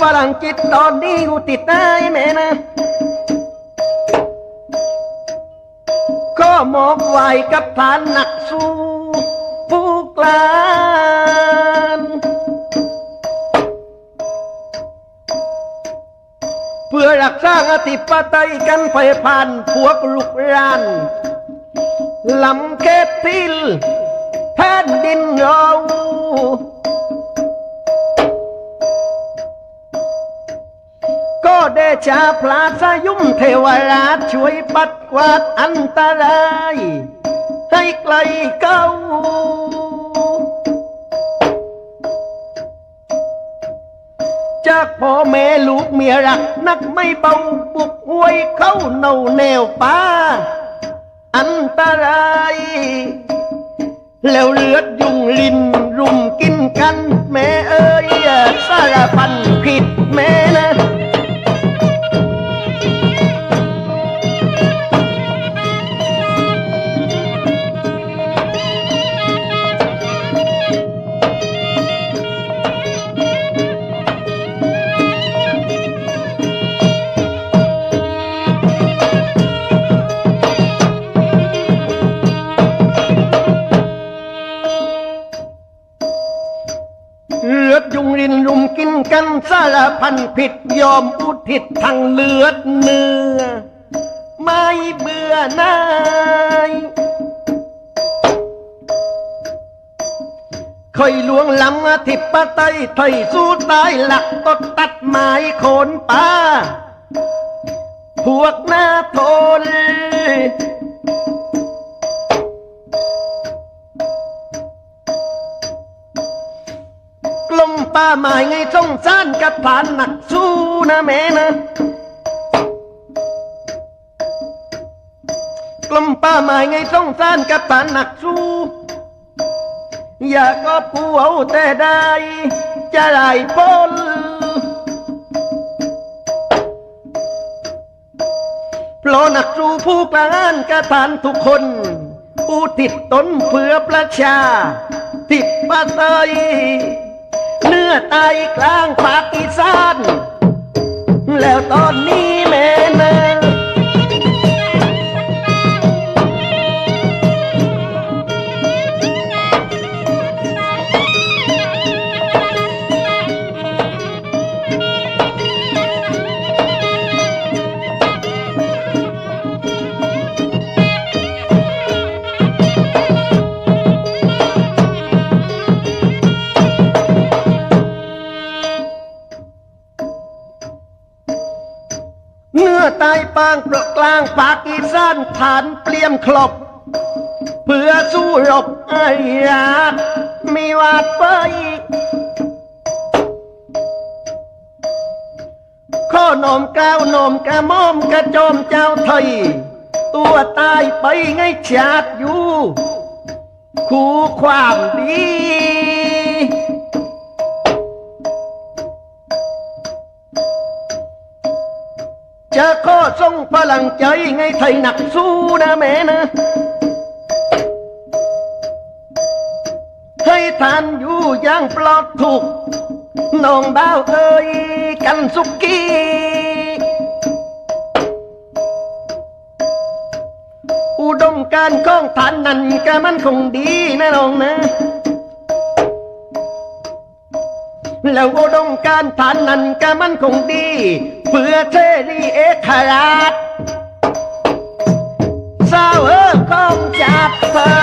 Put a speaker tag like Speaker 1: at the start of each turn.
Speaker 1: ฝรั่งจิตตอนนี้กูติดได้แม่นะก็หมอกไหวกับฐานหนักสู้ผู้กลานเพื่อรักษาอธิปไตยกันไปผ่านพวกลุกรานลำเกตทิลแผ่นดินเรา เดชาพลาสยุมเทวราชช่วยปัดกวาดอันตราย ให้ไกลเก้าจากพ่อแม่ลูกเมียรักนักไม่เบาบุกหวยเข้าเนาแนวป้าอันตราย แล้วเลือดยุงลินรุมกินกันแม่เอ้ย เลือดยุงรินรุมกินกันสารพันผิดยอมอุทิศทางเลือดเนื้อ ไม่เบื่อนายเคยลวงล้ำอธิปไตยถอยสู้ตายหลักตดตัดไม้โคนป่า พวกหน้าทน มป่าไม้ไงสงสารกับผ่านหนักสู้นะแม่นะกลมป่าไม้ไงสงสารกับผ่านหนักสู้อย่าก็ผู้เอาแต่ได้จะไหลพ้นเพราะนักสู้ผู้กลางกระทานทุกคน ผู้ติดตนเพื่อประชา ติดปาไตยเนื้ อไตกลางภาคอีสานแล้วตอนนี้แม่นางปลกกลางภาคอีสานฐานเปลี่ยมคลบ เพื่อสู้รบไอ้ยาดมีวาดไปข้อนมก้าวนมกระม่อมกระโจมเจ้าไทย ตัวตายไปไงชาดอยู่คู่ความดีจะข ส่งพลังใจไงไทยหนักสู้นะแม่นะ ให้ทานอยู่อย่างปลอดถูกน้องบ่าวเอ้ยกันสุกี้ อุดมการของท่านนั้นก็มันคงดีนะน้องนะ แล้วอุดมการทานนั้นก็มันคงดี เพื่อเทรีเอกราชสาวเออของจับเธอ